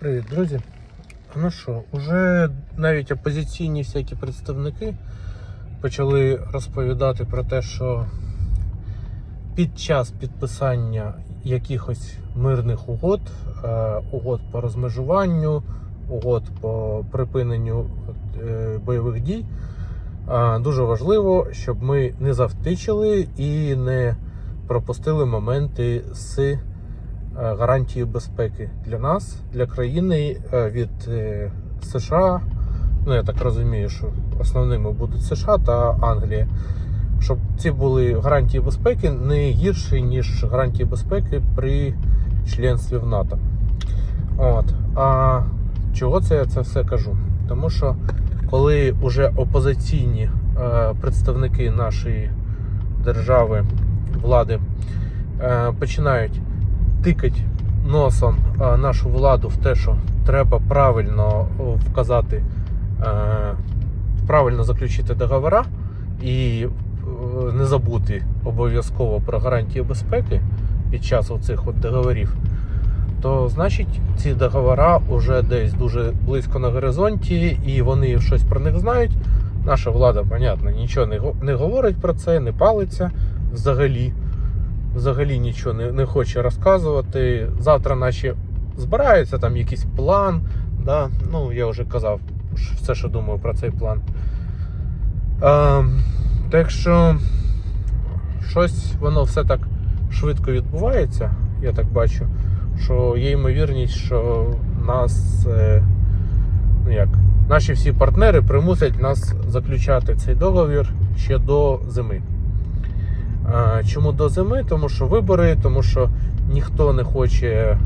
Привіт, друзі. Ну що, уже навіть опозиційні всякі представники почали розповідати про те, що під час підписання якихось мирних угод, е, угод по розмежуванню, угод по припиненню е, бойових дій, е, дуже важливо, щоб ми не завтичили і не пропустили моменти з гарантії безпеки для нас, для країни е, від е, США. Ну, я так розумію, що основними будуть США та Англія. Щоб ці були гарантії безпеки не гірші, ніж гарантії безпеки при членстві в НАТО. От. А чого це я це все кажу? Тому що коли вже опозиційні е, представники нашої держави, влади е, починають тикати носом е, нашу владу в те, що треба правильно вказати, е, правильно заключити договора і е, не забути обов'язково про гарантії безпеки під час оцих от договорів, то значить ці договора вже десь дуже близько на горизонті, і вони щось про них знають. Наша влада, понятно, нічого не говорить про це, не палиться взагалі. Взагалі нічого не, не хоче розказувати. Завтра наші збираються, там якийсь план. Да? Ну, я вже казав все, що думаю про цей план. Е, так що щось воно все так швидко відбувається, я так бачу, що є ймовірність, що нас, е, ну як, наші всі партнери примусять нас заключати цей договір ще до зими. Чому до зими? Тому що вибори, тому що ніхто не хоче,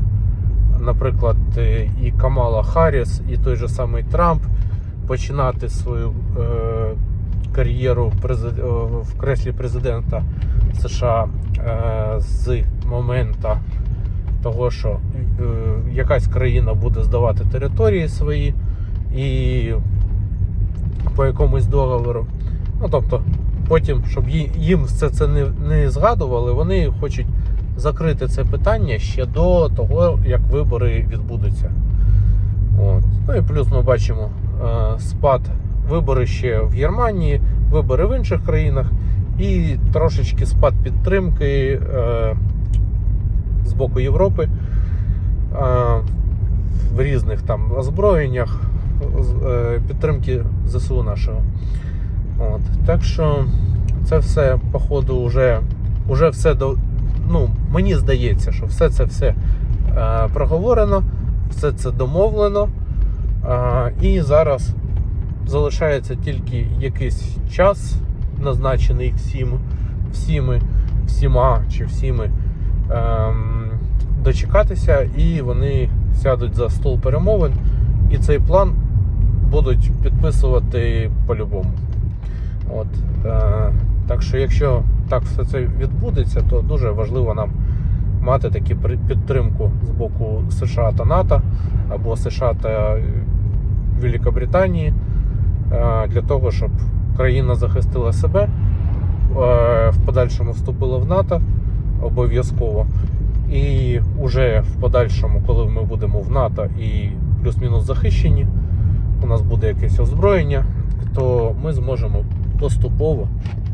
наприклад, е, і Камала Харріс, і той же самий Трамп починати свою е, кар'єру в креслі президента США е, з моменту того, що якась країна буде здавати території свої і по якомусь договору. Ну, тобто, потім, щоб їм все це не, не згадували, вони хочуть закрити це питання ще до того, як вибори відбудуться. От. Ну і плюс ми бачимо е, спад вибори ще в Германії, вибори в інших країнах, і трошечки спад підтримки е, з боку Європи е, в різних там озброєннях е, підтримки ЗСУ нашого. От. Так що це все, походу, вже, вже все до. Ну, мені здається, що все це все е, проговорено, все це домовлено. Е, і зараз залишається тільки якийсь час, назначений всім, всіми, всіма чи всіми ем, дочекатися, і вони сядуть за стол перемовин, і цей план будуть підписувати по-любому. От, е, так що, якщо так все це відбудеться, то дуже важливо нам мати таку підтримку з боку США та НАТО або США та Великобританії е, для того, щоб країна захистила себе, е, в подальшому вступила в НАТО обов'язково. І вже в подальшому, коли ми будемо в НАТО і плюс-мінус захищені, у нас буде якесь озброєння, то ми зможемо поступово,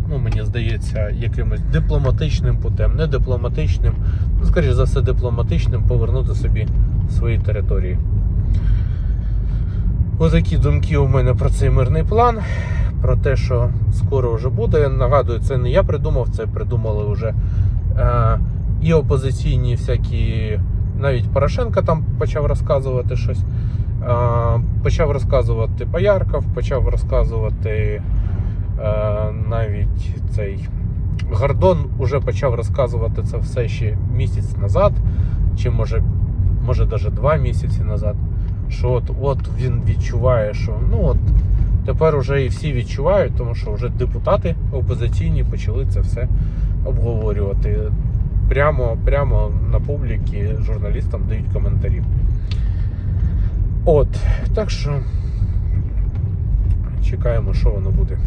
ну мені здається, якимось дипломатичним путем, не дипломатичним, ну, скоріш за все, дипломатичним повернути собі свої території. Отакі думки у мене про цей мирний план, про те, що скоро вже буде. Нагадую, це не я придумав, це придумали вже е, і опозиційні всякі, навіть Порошенко там почав розказувати щось. Е, почав розказувати Боярков, почав розказувати навіть цей Гордон уже почав розказувати це все ще місяць назад, чи може, може навіть два місяці назад. Що от, от він відчуває, що ну от тепер вже і всі відчувають, тому що вже депутати опозиційні почали це все обговорювати. Прямо, прямо на публіки журналістам дають коментарі. От, так що чекаємо, що воно буде.